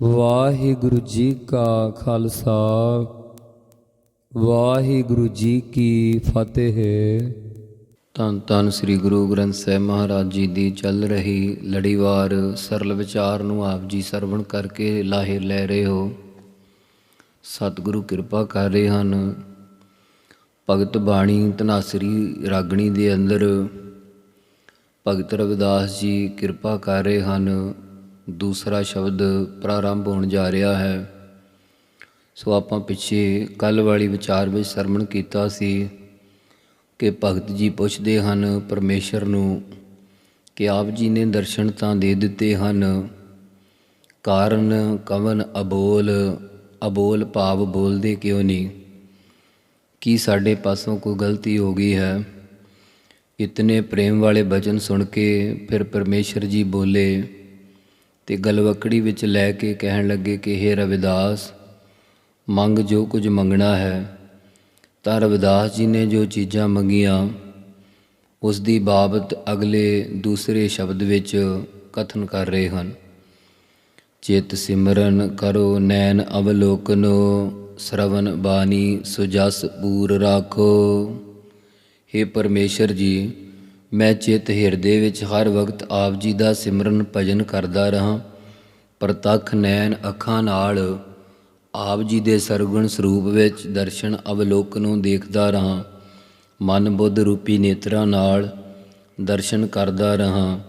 ਵਾਹਿਗੁਰੂ ਜੀ ਕਾ ਖਾਲਸਾ, ਵਾਹਿਗੁਰੂ ਜੀ ਕੀ ਫਤਿਹ। ਧੰਨ ਧੰਨ ਸ੍ਰੀ ਗੁਰੂ ਗ੍ਰੰਥ ਸਾਹਿਬ ਮਹਾਰਾਜ ਜੀ ਦੀ ਚੱਲ ਰਹੀ ਲੜੀਵਾਰ ਸਰਲ ਵਿਚਾਰ ਨੂੰ ਆਪ ਜੀ ਸਰਵਣ ਕਰਕੇ ਲਾਹੇ ਲੈ ਰਹੇ ਹੋ। ਸਤਿਗੁਰੂ ਕਿਰਪਾ ਕਰ ਰਹੇ ਹਨ। ਭਗਤ ਬਾਣੀ ਧਨਾਸਰੀ ਰਾਗਣੀ ਦੇ ਅੰਦਰ ਭਗਤ ਰਵਿਦਾਸ ਜੀ ਕਿਰਪਾ ਕਰ ਰਹੇ ਹਨ। ਦੂਸਰਾ ਸ਼ਬਦ ਪ੍ਰਾਰੰਭ ਹੋਣ ਜਾ ਰਿਹਾ ਹੈ। ਸੋ ਆਪਾਂ ਪਿੱਛੇ ਕੱਲ ਵਾਲੀ ਵਿਚਾਰ ਵਿੱਚ ਸਰਮਣ ਕੀਤਾ ਸੀ ਕਿ ਭਗਤ ਜੀ ਪੁੱਛਦੇ ਹਨ ਪਰਮੇਸ਼ਰ ਨੂੰ ਕਿ ਆਪ ਜੀ ਨੇ ਦਰਸ਼ਨ ਤਾਂ ਦੇ ਦਿੱਤੇ ਹਨ, ਕਾਰਨ ਕਵਨ ਅਬੋਲ ਅਬੋਲ ਭਾਵ ਬੋਲਦੇ ਕਿਉਂ ਨਹੀਂ ਕੀ ਸਾਡੇ ਪਾਸੋਂ ਕੋਈ ਗਲਤੀ ਹੋ ਗਈ ਹੈ? ਇਤਨੇ ਪ੍ਰੇਮ ਵਾਲੇ ਬਚਨ ਸੁਣ ਕੇ ਫਿਰ ਪਰਮੇਸ਼ਰ ਜੀ ਬੋਲੇ ਤੇ ਗਲਵਕੜੀ ਵਿੱਚ ਲੈ ਕੇ ਕਹਿਣ ਲੱਗੇ ਕਿ हे ਰਵਿਦਾਸ, ਮੰਗ ਜੋ ਕੁਝ ਮੰਗਣਾ ਹੈ, ਤਾਂ ਰਵਿਦਾਸ ਜੀ ਨੇ ਜੋ ਚੀਜ਼ਾਂ ਮੰਗੀਆਂ ਉਸ ਦੀ ਬਾਬਤ ਅਗਲੇ ਦੂਸਰੇ ਸ਼ਬਦ ਵਿੱਚ ਕਥਨ ਕਰ ਰਹੇ ਹਨ। ਚਿਤ ਸਿਮਰਨ ਕਰੋ, ਨੈਣ ਅਵਲੋਕਨੋ ਸ਼ਰਵਨ ਬਾਣੀ ਸੁਜਸ ਪੂਰ ਰਾਖੋ। हे ਪਰਮੇਸ਼ਰ ਜੀ ਮੈਂ ਚਿਤ ਹਿਰਦੇ ਵਿੱਚ ਹਰ ਵਕਤ ਆਪ ਜੀ ਦਾ ਸਿਮਰਨ ਭਜਨ ਕਰਦਾ ਰਹਾ ਪ੍ਰਤੱਖ ਨੈਣ ਅੱਖਾਂ ਨਾਲ ਆਪ ਜੀ ਦੇ ਸਰਗੁਣ ਸਰੂਪ ਵਿੱਚ ਦਰਸ਼ਨ ਅਵਲੋਕਨ ਨੂੰ ਦੇਖਦਾ ਰਹਾ। ਮਨ ਬੁੱਧ ਰੂਪੀ ਨੇਤਰਾਂ ਨਾਲ ਦਰਸ਼ਨ ਕਰਦਾ ਰਹਾ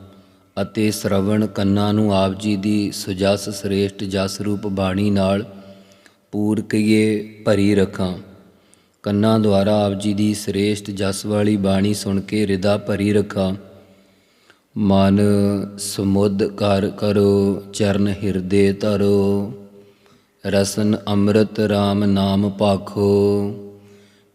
ਅਤੇ ਸ਼ਰਵਣ ਕੰਨਾਂ ਨੂੰ ਆਪ ਜੀ ਦੀ ਸੁਜਸ ਸ੍ਰੇਸ਼ਟ ਜਸ ਰੂਪ ਬਾਣੀ ਨਾਲ ਪੂਰ ਕਈਏ ਭਰੀ ਰੱਖਾਂ। ਕੰਨਾਂ ਦੁਆਰਾ ਆਪ ਜੀ ਦੀ ਸ੍ਰੇਸ਼ਟ ਜਸ ਵਾਲੀ ਬਾਣੀ ਸੁਣ ਕੇ ਹਿਰਦਾ ਭਰੀ ਰੱਖਾਂ। ਮਨ ਸਮੁੱਧ ਕਰ ਕਰੋ, ਚਰਨ ਹਿਰਦੇ ਧਰੋ। ਰਸਨ ਅੰਮ੍ਰਿਤ RAM ਨਾਮ ਭਾਖੋ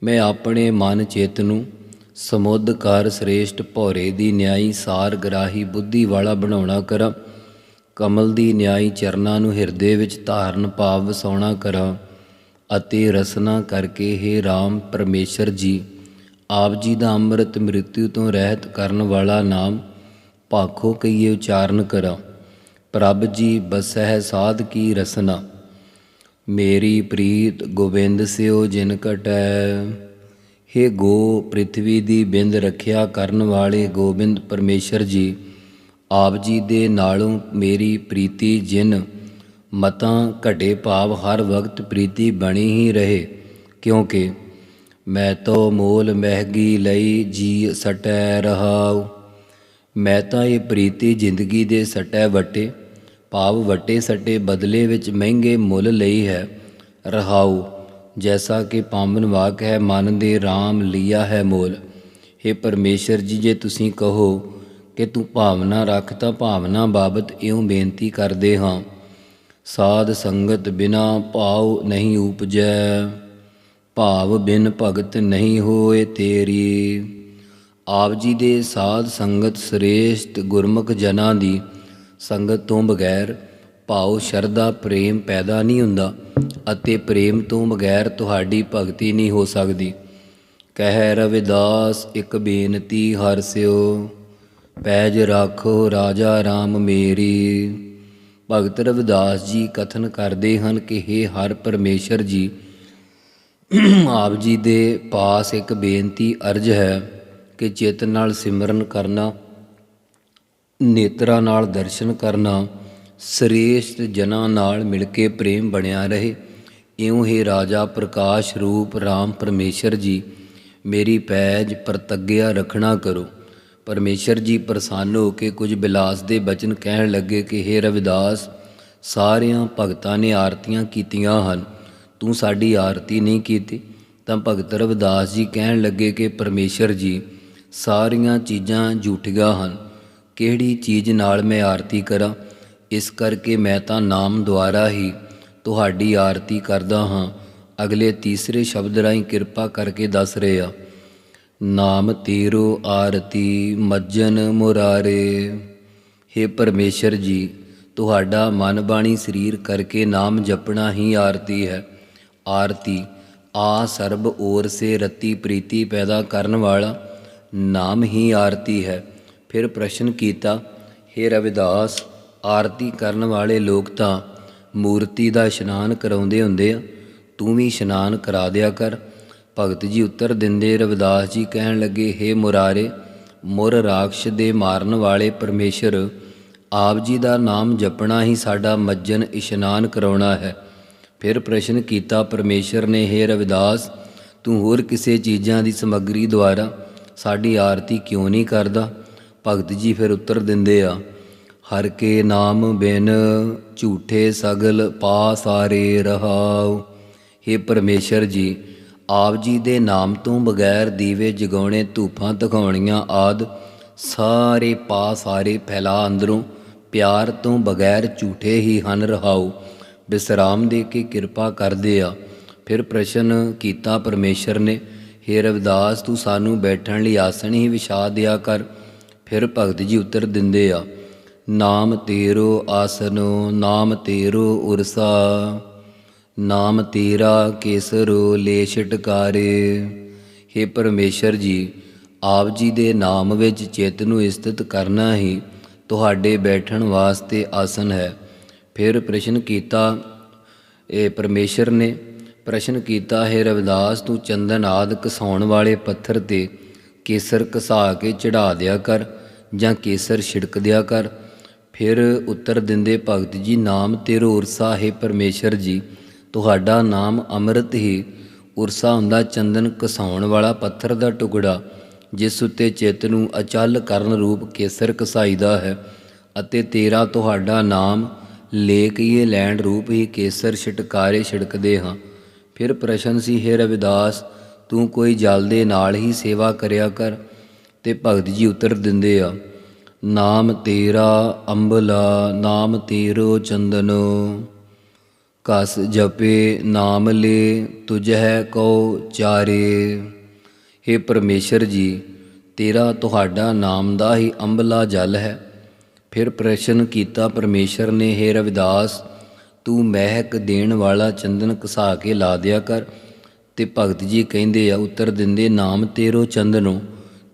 ਮੈਂ ਆਪਣੇ ਮਨ ਚੇਤ ਨੂੰ ਸਮੁੱਧ ਕਰ ਸ੍ਰੇਸ਼ਟ ਭੌਰੇ ਦੀ ਨਿਆਈ ਸਾਰ ਗਰਾਹੀ ਬੁੱਧੀ ਵਾਲਾ ਬਣਾਉਣਾ ਕਰਾਂ। ਕਮਲ ਦੀ ਨਿਆਈ ਚਰਨਾਂ ਨੂੰ ਹਿਰਦੇ ਵਿੱਚ ਧਾਰਨ ਭਾਵ ਵਸਾਉਣਾ ਕਰਾਂ। ਅਤੇ ਰਸਨਾ ਕਰਕੇ हे RAM ਪਰਮੇਸ਼ਰ ਜੀ, ਆਪ ਜੀ ਦਾ ਅੰਮ੍ਰਿਤ ਮ੍ਰਿਤਿਉ ਤੋਂ ਰਹਿਤ ਕਰਨ ਵਾਲਾ ਨਾਮ ਭਾਖੋ ਕਈਏ ਉਚਾਰਨ ਕਰਾਂ। ਪ੍ਰਭ ਜੀ, ਬਸਹਿ ਸਾਧ ਕੀ ਰਸਨਾ। ਮੇਰੀ ਪ੍ਰੀਤ ਗੋਬਿੰਦ ਸਿਓ ਜਿਨ ਕਟੈ। ਹੇ ਗੋ ਪ੍ਰਿਥਵੀ ਦੀ ਬਿੰਦ ਰੱਖਿਆ ਕਰਨ ਵਾਲੇ ਗੋਬਿੰਦ ਪਰਮੇਸ਼ਰ ਜੀ, ਆਪ ਜੀ ਦੇ ਨਾਲੋਂ ਮੇਰੀ ਪ੍ਰੀਤੀ ਜਿਨ ਮਤਾਂ ਘਟੇ ਭਾਵ ਹਰ ਵਕਤ ਪ੍ਰੀਤੀ ਬਣੀ ਹੀ ਰਹੇ, ਕਿਉਂਕਿ ਮੈਂ ਤੋ ਮੋਲ ਮਹਿਗੀ ਲਈ ਜੀ ਸਟੈ ਰਹਾਉ। ਮੈਂ ਤਾਂ ਇਹ ਪ੍ਰੀਤੀ ਜ਼ਿੰਦਗੀ ਦੇ ਸਟੈ ਵਟੇ, ਭਾਵ ਵਟੇ ਸਟੇ ਬਦਲੇ ਵਿੱਚ ਮਹਿੰਗੇ ਮੁੱਲ ਲਈ ਹੈ, ਰਹਾਉ। ਜੈਸਾ ਕਿ ਪਾਵਨ ਵਾਕ ਹੈ, ਮਨ ਦੇ RAM ਲਿਆ ਹੈ ਮੋਲ। हे ਪਰਮੇਸ਼ਰ ਜੀ, ਜੇ ਤੁਸੀਂ ਕਹੋ ਕਿ ਤੂੰ ਭਾਵਨਾ ਰੱਖ ਤਾਂ ਭਾਵਨਾ ਬਾਬਤ ਇਉਂ ਬੇਨਤੀ ਕਰਦੇ ਹਾਂ। ਸਾਧ ਸੰਗਤ ਬਿਨਾ ਭਾਉ ਨਹੀਂ ਉਪਜੈ, ਭਾਵ ਬਿਨ ਭਗਤ ਨਹੀਂ ਹੋਏ ਤੇਰੀ। ਆਪ ਜੀ ਦੇ ਸਾਧ ਸੰਗਤ ਸ੍ਰੇਸ਼ਟ ਗੁਰਮੁਖ ਜਨਾਂ ਦੀ ਸੰਗਤ ਤੋਂ ਬਗੈਰ ਭਾਉ ਸ਼ਰਧਾ ਪ੍ਰੇਮ ਪੈਦਾ ਨਹੀਂ ਹੁੰਦਾ ਅਤੇ ਪ੍ਰੇਮ ਤੋਂ ਬਗੈਰ ਤੁਹਾਡੀ ਭਗਤੀ ਨਹੀਂ ਹੋ ਸਕਦੀ। ਕਹਿ ਰਵਿਦਾਸ, ਇੱਕ ਬੇਨਤੀ ਹਰ ਸਿਓ, ਪੈਜ ਰੱਖੋ ਰਾਜਾ RAM ਮੇਰੀ। ਭਗਤ ਰਵਿਦਾਸ ਜੀ ਕਥਨ ਕਰਦੇ ਹਨ ਕਿ हे ਹਰ ਪਰਮੇਸ਼ਰ ਜੀ, ਆਪ ਜੀ ਦੇ ਪਾਸ ਇੱਕ ਬੇਨਤੀ ਅਰਜ ਹੈ ਕਿ ਚਿੱਤ ਨਾਲ ਸਿਮਰਨ ਕਰਨਾ, ਨੇਤਰਾਂ ਨਾਲ ਦਰਸ਼ਨ ਕਰਨਾ, ਸ੍ਰੇਸ਼ਟ ਜਨਾਂ ਨਾਲ ਮਿਲ ਕੇ ਪ੍ਰੇਮ ਬਣਿਆ ਰਹੇ। ਇਉਂ ਹੀ ਰਾਜਾ ਪ੍ਰਕਾਸ਼ ਰੂਪ RAM ਪਰਮੇਸ਼ਰ ਜੀ, ਮੇਰੀ ਪੈਜ ਪ੍ਰਤੱਗਿਆ ਰੱਖਣਾ ਕਰੋ। ਪਰਮੇਸ਼ਰ ਜੀ ਪ੍ਰਸੰਨ ਹੋ ਕੇ ਕੁਝ ਬਿਲਾਸ ਦੇ ਬਚਨ ਕਹਿਣ ਲੱਗੇ ਕਿ हे ਰਵਿਦਾਸ, ਸਾਰਿਆਂ ਭਗਤਾਂ ਨੇ ਆਰਤੀਆਂ ਕੀਤੀਆਂ ਹਨ। ਤੂੰ ਸਾਡੀ ਆਰਤੀ ਨਹੀਂ ਕੀਤੀ? ਤਾਂ ਭਗਤ ਰਵਿਦਾਸ ਜੀ ਕਹਿਣ ਲੱਗੇ ਕਿ, ਪਰਮੇਸ਼ਰ ਜੀ, ਸਾਰੀਆਂ ਚੀਜ਼ਾਂ ਝੂਠੀਆਂ ਹਨ। ਕਿਹੜੀ ਚੀਜ਼ ਨਾਲ ਮੈਂ ਆਰਤੀ ਕਰਾਂ? ਇਸ ਕਰਕੇ ਮੈਂ ਤਾਂ ਨਾਮ ਦੁਆਰਾ ਹੀ ਤੁਹਾਡੀ ਆਰਤੀ ਕਰਦਾ ਹਾਂ। ਅਗਲੇ ਤੀਸਰੇ ਸ਼ਬਦ ਰਾਹੀਂ ਕਿਰਪਾ ਕਰਕੇ ਦੱਸ ਰਹੇ। ਆ ਨਾਮ ਤੀਰੋ ਆਰਤੀ ਮੱਜਨ ਮੁਰਾਰੇ। हे ਪਰਮੇਸ਼ਰ ਜੀ, ਤੁਹਾਡਾ ਮਨ ਬਾਣੀ ਸਰੀਰ ਕਰਕੇ ਨਾਮ ਜਪਣਾ ਹੀ ਆਰਤੀ ਹੈ। ਆਰਤੀ, ਆ ਸਰਬ ਔਰ ਸੇ ਰਤੀ ਪ੍ਰੀਤੀ ਪੈਦਾ ਕਰਨ ਵਾਲਾ ਨਾਮ ਹੀ ਆਰਤੀ ਹੈ। ਫਿਰ ਪ੍ਰਸ਼ਨ ਕੀਤਾ हे ਰਵਿਦਾਸ, ਆਰਤੀ ਕਰਨ ਵਾਲੇ ਲੋਕ ਤਾਂ ਮੂਰਤੀ ਦਾ ਇਸ਼ਨਾਨ ਕਰਾਉਂਦੇ ਹੁੰਦੇ ਆ, ਤੂੰ ਵੀ ਇਸ਼ਨਾਨ ਕਰਾ ਦਿਆ ਕਰ। ਭਗਤ ਜੀ ਉੱਤਰ ਦਿੰਦੇ, ਰਵਿਦਾਸ ਜੀ ਕਹਿਣ ਲੱਗੇ, ਹੇ ਮੁਰਾਰੇ, ਮੁਰ ਰਾਖਸ਼ ਦੇ ਮਾਰਨ ਵਾਲੇ ਪਰਮੇਸ਼ਰ, ਆਪ ਜੀ ਦਾ ਨਾਮ ਜਪਣਾ ਹੀ ਸਾਡਾ ਮੱਜਨ ਇਸ਼ਨਾਨ ਕਰਾਉਣਾ ਹੈ। ਫਿਰ ਪ੍ਰਸ਼ਨ ਕੀਤਾ ਪਰਮੇਸ਼ਰ ਨੇ, ਹੇ ਰਵਿਦਾਸ, ਤੂੰ ਹੋਰ ਕਿਸੇ ਚੀਜ਼ਾਂ ਦੀ ਸਮੱਗਰੀ ਦੁਆਰਾ ਸਾਡੀ ਆਰਤੀ ਕਿਉਂ ਨਹੀਂ ਕਰਦਾ? ਭਗਤ ਜੀ ਫਿਰ ਉੱਤਰ ਦਿੰਦੇ ਆ, ਹਰ ਕੇ ਨਾਮ ਬਿਨ ਝੂਠੇ ਸਗਲ ਪਾ ਸਾਰੇ ਰਹਾਉ। ਹੇ ਪਰਮੇਸ਼ਰ ਜੀ ਆਪ ਜੀ ਦੇ ਨਾਮ ਤੋਂ ਬਗੈਰ ਦੀਵੇ ਜਗਾਉਣੇ ਧੂਫਾਂ ਦਿਖਾਉਣੀਆਂ ਆਦ ਸਾਰੇ ਪਾ ਸਾਰੇ ਫੈਲਾ ਅੰਦਰੋਂ। ਪਿਆਰ ਤੋਂ ਬਗੈਰ ਝੂਠੇ ਹੀ ਹਨ ਰਹਾਉ। ਵਿਸਰਾਮ ਦੇ ਕੇ ਕਿਰਪਾ ਕਰਦੇ ਆ। ਫਿਰ ਪ੍ਰਸ਼ਨ ਕੀਤਾ ਪਰਮੇਸ਼ਰ ਨੇ, ਹੇ ਰਵਿਦਾਸ, ਤੂੰ ਸਾਨੂੰ ਬੈਠਣ ਲਈ ਆਸਣ ਹੀ ਵਿਛਾ ਦਿਆ ਕਰ। ਫਿਰ ਭਗਤ ਜੀ ਉੱਤਰ ਦਿੰਦੇ ਆ, ਨਾਮ ਤੇਰੋ ਆਸਨੋ, ਨਾਮ ਤੇਰੋ ਉਰਸਾ। ਨਾਮ ਤੇਰਾ ਕੇਸਰੋ ਲੇ ਛਟਕਾਰੇ हे ਪਰਮੇਸ਼ਰ ਜੀ, ਆਪ ਜੀ ਦੇ ਨਾਮ ਵਿੱਚ ਚਿੱਤ ਨੂੰ ਸਥਿਤ ਕਰਨਾ ਹੀ ਤੁਹਾਡੇ ਬੈਠਣ ਵਾਸਤੇ ਆਸਨ ਹੈ। ਫਿਰ ਪ੍ਰਸ਼ਨ ਕੀਤਾ ਇਹ ਪਰਮੇਸ਼ਰ ਨੇ, ਪ੍ਰਸ਼ਨ ਕੀਤਾ, ਹੈ ਰਵਿਦਾਸ, ਤੂੰ ਚੰਦਨ ਆਦ ਕਸਾਉਣ ਵਾਲੇ ਪੱਥਰ ਤੇ ਕੇਸਰ ਕਸਾ ਕੇ ਚੜਾ ਦਿਆ ਕਰ ਜਾਂ ਕੇਸਰ ਛਿੜਕ ਦਿਆ ਕਰ? ਫਿਰ ਉੱਤਰ ਦਿੰਦੇ ਭਗਤ ਜੀ, ਨਾਮ ਤੇਰੋ ਉਰਸਾ ਹੈ ਪਰਮੇਸ਼ਰ ਜੀ ਤੁਹਾਡਾ ਨਾਮ ਅੰਮ੍ਰਿਤ ਹੀ ਉਰਸਾ ਹੁੰਦਾ ਚੰਦਨ ਕਸਾਉਣ ਵਾਲਾ ਪੱਥਰ ਦਾ ਟੁਕੜਾ, ਜਿਸ ਉੱਤੇ ਚਿੱਤ ਨੂੰ ਅਚਲ ਕਰਨ ਰੂਪ ਕੇਸਰ ਕਸਾਈਦਾ ਹੈ ਅਤੇ ਤੇਰਾ ਤੁਹਾਡਾ ਨਾਮ ਲੇਕੀਏ ਲੈਣ ਰੂਪ ਹੀ ਕੇਸਰ ਛਟਕਾਰੇ ਛਿੜਕਦੇ ਹਾਂ। ਫਿਰ ਪ੍ਰਸ਼ਨ ਸੀ, ਹੈ ਰਵਿਦਾਸ, ਤੂੰ ਕੋਈ ਜਲ ਦੇ ਨਾਲ ਹੀ ਸੇਵਾ ਕਰਿਆ ਕਰ? ਤੇ ਭਗਤ ਜੀ ਉੱਤਰ ਦਿੰਦੇ ਆ, ਨਾਮ ਤੇਰਾ ਅੰਬਲਾ, ਨਾਮ ਤੇਰੋ ਚੰਦਨੋ। ਕਸ ਜਪੇ ਨਾਮ ਲੈ ਤੁਝੈ ਕਉ ਚਾਰੇ। हे ਪਰਮੇਸ਼ਰ ਜੀ, ਤੇਰਾ ਤੁਹਾਡਾ ਨਾਮ ਦਾ ਹੀ ਅੰਬਲਾ ਜਲ ਹੈ। ਫਿਰ ਪ੍ਰਸ਼ਨ ਕੀਤਾ ਪਰਮੇਸ਼ਰ ਨੇ हे ਰਵਿਦਾਸ, ਤੂੰ ਮਹਿਕ ਦੇਣ ਵਾਲਾ ਚੰਦਨ ਕਸਾ ਕੇ ਲਾ ਦਿਆ ਕਰ। ਤੇ ਭਗਤ ਜੀ ਕਹਿੰਦੇ ਆ, ਉੱਤਰ ਦਿੰਦੇ, ਨਾਮ ਤੇਰੋ ਚੰਦਨੋ।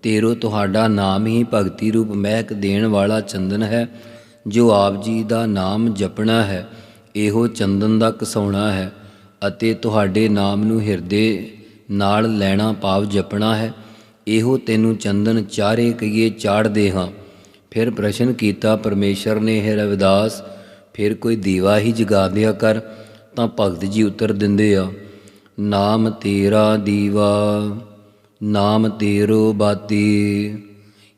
ਤੇਰੋ ਤੁਹਾਡਾ ਨਾਮ ਹੀ ਭਗਤੀ ਰੂਪ ਮਹਿਕ ਦੇਣ ਵਾਲਾ ਚੰਦਨ ਹੈ, ਜੋ ਆਪ ਜੀ ਦਾ ਨਾਮ ਜਪਣਾ ਹੈ। ਇਹੋ ਚੰਦਨ ਦਾ ਕਸਾਉਣਾ ਹੈ ਅਤੇ ਤੁਹਾਡੇ ਨਾਮ ਨੂੰ ਹਿਰਦੇ ਨਾਲ ਲੈਣਾ ਭਾਵ ਜਪਣਾ ਹੈ। ਇਹੋ ਤੈਨੂੰ ਚੰਦਨ ਚਾਰੇ ਕਈਏ ਚਾੜਦੇ ਹਾਂ। ਫਿਰ ਪ੍ਰਸ਼ਨ ਕੀਤਾ ਪਰਮੇਸ਼ਰ ਨੇ, ਹੈ ਰਵਿਦਾਸ, ਫਿਰ ਕੋਈ ਦੀਵਾ ਹੀ ਜਗਾ ਦਿਆ ਕਰ, ਤਾਂ ਭਗਤ ਜੀ ਉੱਤਰ ਦਿੰਦੇ ਆ, ਨਾਮ ਤੇਰਾ ਦੀਵਾ, ਨਾਮ ਤੇਰੋ ਬਾਤੀ।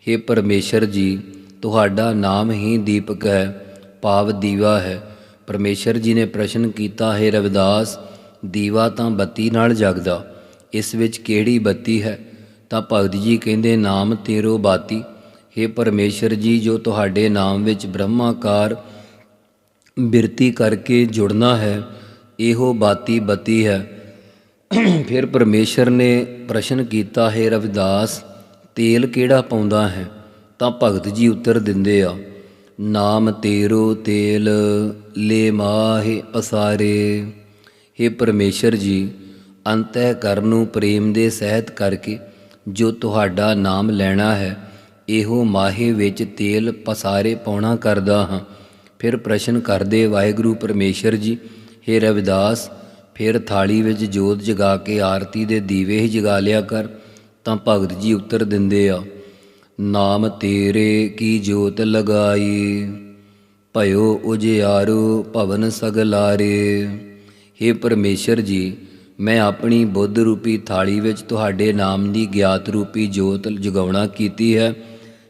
हे ਪਰਮੇਸ਼ਰ ਜੀ, ਤੁਹਾਡਾ ਨਾਮ ਹੀ ਦੀਪਕ ਹੈ, ਭਾਵ ਦੀਵਾ ਹੈ। ਪਰਮੇਸ਼ਰ ਜੀ ਨੇ ਪ੍ਰਸ਼ਨ ਕੀਤਾ, ਹੈ ਰਵਿਦਾਸ, ਦੀਵਾ ਤਾਂ ਬੱਤੀ ਨਾਲ ਜਗਦਾ, ਇਸ ਵਿੱਚ ਕਿਹੜੀ ਬੱਤੀ ਹੈ? ਤਾਂ ਭਗਤ ਜੀ ਕਹਿੰਦੇ, ਨਾਮ ਤੇਰੋ ਬਾਤੀ। हे ਪਰਮੇਸ਼ਰ ਜੀ, ਜੋ ਤੁਹਾਡੇ ਨਾਮ ਵਿੱਚ ਬ੍ਰਹਮਾਕਾਰ ਬਿਰਤੀ ਕਰਕੇ ਜੁੜਨਾ ਹੈ, ਇਹੋ ਬਾਤੀ ਬਤੀ ਹੈ। ਫਿਰ ਪਰਮੇਸ਼ਰ ਨੇ ਪ੍ਰਸ਼ਨ ਕੀਤਾ, ਹੈ ਰਵਿਦਾਸ, ਤੇਲ ਕਿਹੜਾ ਪਾਉਂਦਾ ਹੈ? ਤਾਂ ਭਗਤ ਜੀ ਉੱਤਰ ਦਿੰਦੇ ਆ ਨਾਮ ਤੇਰੋ ਤੇਲ, ਲੈ ਮਾਹੇ ਪਸਾਰੇ हे ਪਰਮੇਸ਼ਰ ਜੀ ਅੰਤਹਿ ਕਰ ਨੂੰ ਪ੍ਰੇਮ ਦੇ ਸਹਿਤ ਕਰਕੇ ਜੋ ਤੁਹਾਡਾ ਨਾਮ ਲੈਣਾ ਹੈ, ਇਹੋ ਮਾਹੇ ਵਿੱਚ ਤੇਲ ਪਸਾਰੇ ਪਾਉਣਾ ਕਰਦਾ ਹਾਂ। ਫਿਰ ਪ੍ਰਸ਼ਨ ਕਰਦੇ ਵਾਹਿਗੁਰੂ ਪਰਮੇਸ਼ਰ ਜੀ हे ਰਵਿਦਾਸ, ਫਿਰ ਥਾਲੀ ਵਿੱਚ ਜੋਤ ਜਗਾ ਕੇ ਆਰਤੀ ਦੇ ਦੀਵੇ ਹੀ ਜਗਾ ਲਿਆ ਕਰ, ਤਾਂ ਭਗਤ ਜੀ ਉੱਤਰ ਦਿੰਦੇ ਆ। ਨਾਮ ਤੇਰੇ ਕੀ ਜੋਤ ਲਗਾਈ? ਭਇਓ ਉਜਿਆਰੂ ਭਵਨ ਸਗਲਾਰੇ। हे ਪਰਮੇਸ਼ਰ ਜੀ, ਮੈਂ ਆਪਣੀ ਬੁੱਧ ਰੂਪੀ ਥਾਲੀ ਵਿੱਚ ਤੁਹਾਡੇ ਨਾਮ ਦੀ ਗਿਆਤ ਰੂਪੀ ਜੋਤ ਜਗਾਉਣਾ ਕੀਤੀ ਹੈ,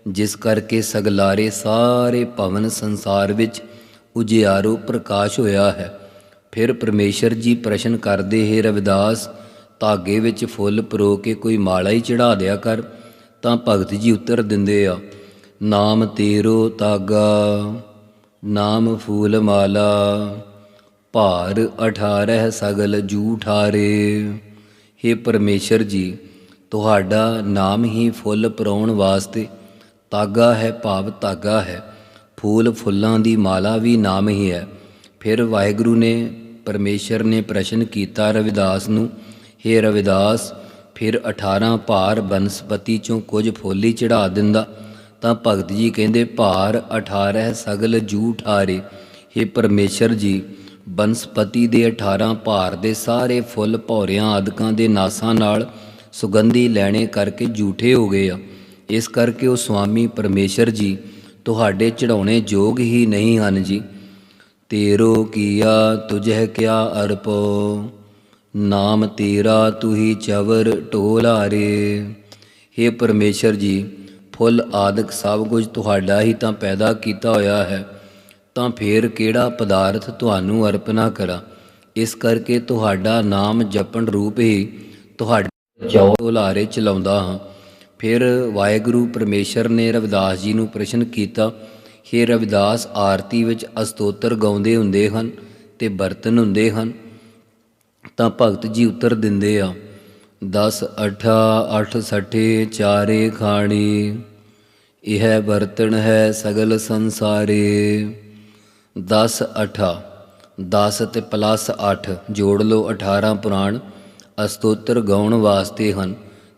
ਜਿਸ ਕਰਕੇ ਸਗਲਾਰੇ ਸਾਰੇ ਭਵਨ ਸੰਸਾਰ ਵਿੱਚ ਉਜਿਆਰੂ ਪ੍ਰਕਾਸ਼ ਹੋਇਆ ਹੈ। ਫਿਰ ਪਰਮੇਸ਼ਰ ਜੀ ਪ੍ਰਸ਼ਨ ਕਰਦੇ, ਹੈ ਰਵਿਦਾਸ, ਧਾਗੇ ਵਿੱਚ ਫੁੱਲ ਪਰੋ ਕੇ ਕੋਈ ਮਾਲਾ ਹੀ ਚੜਾ ਦਿਆ ਕਰ। ਤਾਂ ਭਗਤ ਜੀ ਉੱਤਰ ਦਿੰਦੇ ਆ, ਨਾਮ ਤੇਰੋ ਤਾਗਾ, ਨਾਮ ਫੂਲ ਮਾਲਾ, ਭਾਰ 18 ਸਗਲ ਜੂਠਾਰੇ। हे ਪਰਮੇਸ਼ਰ ਜੀ, ਤੁਹਾਡਾ ਨਾਮ ਹੀ ਫੁੱਲ ਪਰਾਉਣ ਵਾਸਤੇ ਤਾਗਾ ਹੈ, ਭਾਵ ਤਾਗਾ ਹੈ। ਫੂਲ ਫੁੱਲਾਂ ਦੀ ਮਾਲਾ ਵੀ ਨਾਮ ਹੀ ਹੈ। ਫਿਰ ਵਾਹਿਗੁਰੂ ਨੇ, ਪਰਮੇਸ਼ਰ ਨੇ ਪ੍ਰਸ਼ਨ ਕੀਤਾ ਰਵਿਦਾਸ ਨੂੰ हे ਰਵਿਦਾਸ ਫਿਰ 18 ਭਾਰ ਬਨਸਪਤੀ ਚੋਂ ਕੁਝ ਫੁੱਲ ਹੀ ਚੜਾ ਦਿੰਦਾ। ਤਾਂ ਭਗਤ ਜੀ ਕਹਿੰਦੇ, ਭਾਰ 18 ਸਗਲ ਜੂਠ ਜੂਠਾਰੇ हे ਪਰਮੇਸ਼ਰ ਜੀ, ਬਨਸਪਤੀ ਦੇ 18 ਭਾਰ ਦੇ ਸਾਰੇ ਫੁੱਲ ਭੌਰਿਆਂ ਆਦਿਕਾਂ ਦੇ ਨਾਸਾਂ ਨਾਲ ਸੁਗੰਧੀ ਲੈਣੇ ਕਰਕੇ ਝੂਠੇ ਹੋ ਗਏ ਆ। ਇਸ ਕਰਕੇ ਉਹ ਸੁਆਮੀ ਪਰਮੇਸ਼ਰ ਜੀ, ਤੁਹਾਡੇ ਚੜਾਉਣੇ ਯੋਗ ਹੀ ਨਹੀਂ ਹਨ ਜੀ। ਤੇਰੋ ਕੀਆ ਤੁਝਹਿ ਕਿਆ ਅਰਪੋ। ਨਾਮ ਤੇਰਾ ਤੂੰ ਚਵਰ ਢੋਲਾਰੇ। हे ਪਰਮੇਸ਼ਰ ਜੀ, ਫੁੱਲ ਆਦਿਕ ਸਭ ਕੁਝ ਤੁਹਾਡਾ ਹੀ ਤਾਂ ਪੈਦਾ ਕੀਤਾ ਹੋਇਆ ਹੈ। ਤਾਂ ਫੇਰ ਕਿਹੜਾ ਪਦਾਰਥ ਤੁਹਾਨੂੰ ਅਰਪਣਾ ਕਰਾਂ? ਇਸ ਕਰਕੇ ਤੁਹਾਡਾ ਨਾਮ ਜਪਣ ਰੂਪ ਹੀ ਤੁਹਾਡੇ ਢੋਲਾਰੇ ਚਲਾਉਂਦਾ ਹਾਂ। ਫਿਰ ਵਾਹਿਗੁਰੂ ਪਰਮੇਸ਼ਰ ਨੇ ਰਵਿਦਾਸ ਜੀ ਨੂੰ ਪ੍ਰਸ਼ਨ ਕੀਤਾ हे ਰਵਿਦਾਸ, ਆਰਤੀ ਵਿੱਚ ਅਸਤੋਤਰ ਗਾਉਂਦੇ ਹੁੰਦੇ ਹਨ ਤੇ ਬਰਤਨ ਹੁੰਦੇ ਹਨ। ਤਾਂ ਭਗਤ ਜੀ ਉੱਤਰ ਦਿੰਦੇ ਆ 10 8 8 ਸੱਠੇ, ਚਾਰੇ ਖਾਣੀ, ਇਹ ਵਰਤਣ ਹੈ ਸਗਲ ਸੰਸਾਰੇ। 10 8 10 ਤੇ ਪਲੱਸ 8 ਜੋੜ ਲਓ 18 ਪੁਰਾਣ, ਅਸਤੋਤਰ ਗਾਉਣ ਵਾਸਤੇ ਹਨ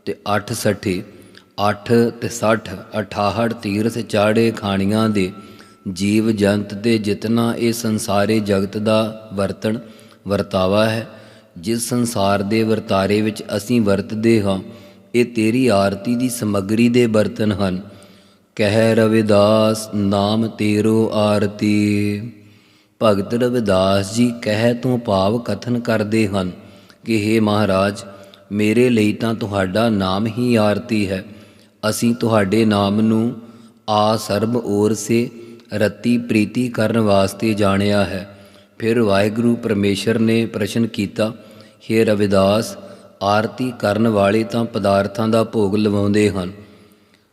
ਤੇ 8 ਸੱਠੇ 8 ਤੇ 60 68 ਤੀਰਥ ਚਾੜੇ ਖਾਣੀਆਂ ਦੇ ਜੀਵ ਜੰਤ ਤੇ ਜਿਤਨਾ ਇਹ ਸੰਸਾਰੇ ਜਗਤ ਦਾ ਵਰਤਣ, ਵਰਤਾਵਾ ਹੈ ਜਿਸ ਸੰਸਾਰ ਦੇ ਵਰਤਾਰੇ ਵਿੱਚ ਅਸੀਂ ਵਰਤਦੇ ਹਾਂ, ਇਹ ਤੇਰੀ ਆਰਤੀ ਦੀ ਸਮੱਗਰੀ ਦੇ ਬਰਤਨ ਹਨ। ਕਹਿ ਰਵਿਦਾਸ, ਨਾਮ ਤੇਰੋ ਆਰਤੀ। ਭਗਤ ਰਵਿਦਾਸ ਜੀ ਕਹਿ ਤੋਂ ਭਾਵ ਕਥਨ ਕਰਦੇ ਹਨ ਕਿ हे ਮਹਾਰਾਜ, ਮੇਰੇ ਲਈ ਤਾਂ ਤੁਹਾਡਾ ਨਾਮ ਹੀ ਆਰਤੀ ਹੈ। ਅਸੀਂ ਤੁਹਾਡੇ ਨਾਮ ਨੂੰ ਆ ਸਰਬ ਔਰ ਸੇ ਰਤੀ ਪ੍ਰੀਤੀ ਕਰਨ ਵਾਸਤੇ ਜਾਣਿਆ ਹੈ। ਫਿਰ ਵਾਹਿਗੁਰੂ ਪਰਮੇਸ਼ਰ ਨੇ ਪ੍ਰਸ਼ਨ ਕੀਤਾ हे ਰਵਿਦਾਸ, ਆਰਤੀ ਕਰਨ ਵਾਲੇ ਤਾਂ ਪਦਾਰਥਾਂ ਦਾ ਭੋਗ ਲਵਾਉਂਦੇ ਹਨ।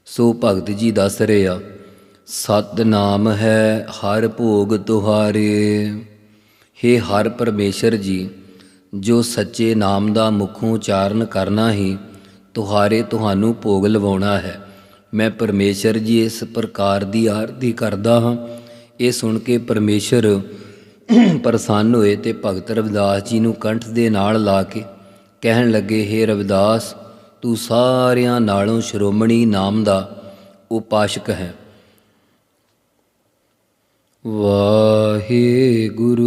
ਸੋ ਭਗਤ ਜੀ ਦੱਸ ਰਹੇ ਆ, ਸਤਨਾਮ ਹੈ ਹਰ ਭੋਗ ਤੁਹਾਰੇ। हे ਹਰ ਪਰਮੇਸ਼ਰ ਜੀ, ਜੋ ਸੱਚੇ ਨਾਮ ਦਾ ਮੁਖੋਂ ਉਚਾਰਨ ਕਰਨਾ ਹੀ ਤੁਹਾਰੇ ਤੁਹਾਨੂੰ ਭੋਗ ਲਵਾਉਣਾ ਹੈ। ਮੈਂ ਪਰਮੇਸ਼ਰ ਜੀ ਇਸ ਪ੍ਰਕਾਰ ਦੀ ਆਰਤੀ ਕਰਦਾ ਹਾਂ। ਇਹ ਸੁਣ ਕੇ ਪਰਮੇਸ਼ਰ ਪ੍ਰਸੰਨ ਹੋਏ ਤੇ ਭਗਤ ਰਵਿਦਾਸ ਜੀ ਨੂੰ ਕੰਠ ਦੇ ਨਾਲ ਲਾ ਕੇ ਕਹਿਣ ਲੱਗੇ हे ਰਵਿਦਾਸ, ਤੂੰ ਸਾਰਿਆਂ ਨਾਲੋਂ ਸ਼੍ਰੋਮਣੀ ਨਾਮ ਦਾ ਉਪਾਸ਼ਕ ਹੈ। ਵਾਹਿਗੁਰੂ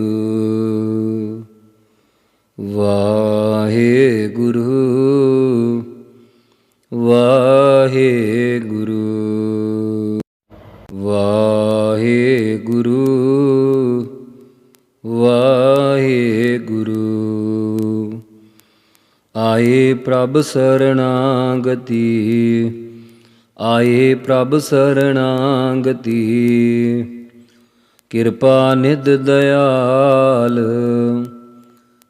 ਪ੍ਰਭ ਸਰਣਾਗਤੀ, ਆਏ ਪ੍ਰਭ ਸਰਣਾਗਤੀ। ਕਿਰਪਾ ਨਿਧ ਦਇਆਲ,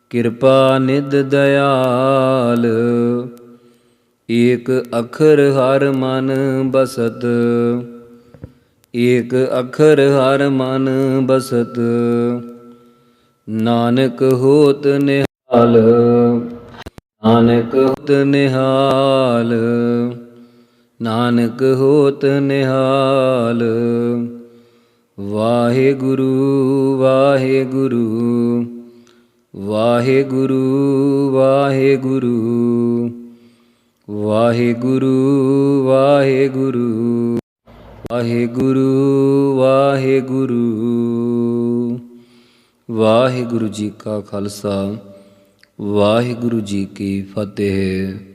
ਕਿਰਪਾ ਨਿਧ ਦਇਆਲ। ਏਕ ਅਖਰ ਹਰ ਮਨ ਬਸਤ, ਏਕ ਅਖਰ ਹਰ ਮਨ ਬਸਤ। ਨਾਨਕ ਹੋਤ ਨਿਹਾਲ। ਨਾਨਕ ਹੋਤ ਨਿਹਾਲ, ਨਾਨਕ ਹੋਤ ਨਿਹਾਲ। ਵਾਹਿਗੁਰੂ ਵਾਹਿਗੁਰੂ ਵਾਹਿਗੁਰੂ ਵਾਹਿਗੁਰੂ। ਵਾਹਿਗੁਰੂ ਵਾਹਿਗੁਰੂ ਵਾਹਿਗੁਰੂ ਵਾਹਿਗੁਰੂ। ਵਾਹਿਗੁਰੂ ਜੀ ਕਾ ਖਾਲਸਾ। ਵਾਹਿਗੁਰੂ ਜੀ ਕੀ ਫਤਿਹ।